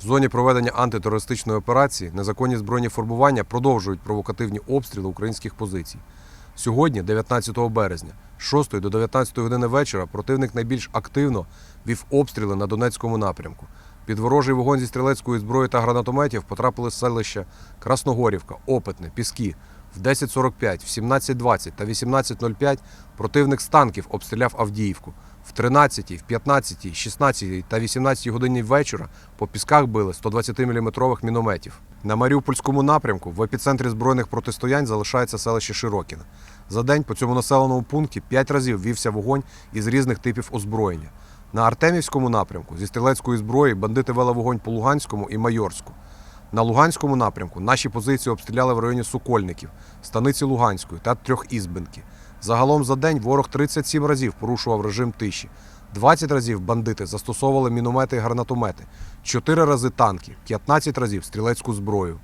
В зоні проведення антитерористичної операції незаконні збройні формування продовжують провокативні обстріли українських позицій. Сьогодні, 19 березня, з 6 до 19 години вечора, противник найбільш активно вів обстріли на Донецькому напрямку. Під ворожий вогонь зі стрілецької зброї та гранатометів потрапили селища Красногорівка, Опитне, Піски. В 10.45, в 17.20 та 18.05 противник з танків обстріляв Авдіївку. В 13, в 15, 16 та 18 годині вечора по пісках били 120-мм мінометів. На Маріупольському напрямку в епіцентрі збройних протистоянь залишається селище Широкіне. За день по цьому населеному пункті 5 разів вівся вогонь із різних типів озброєння. На Артемівському напрямку зі стрілецької зброї бандити вели вогонь по Луганському і Майорську. На Луганському напрямку наші позиції обстріляли в районі Сокольників, станиці Луганської та Трьохізбинки. Загалом за день ворог 37 разів порушував режим тиші. 20 разів бандити застосовували міномети і гранатомети, 4 рази танки, 15 разів стрілецьку зброю.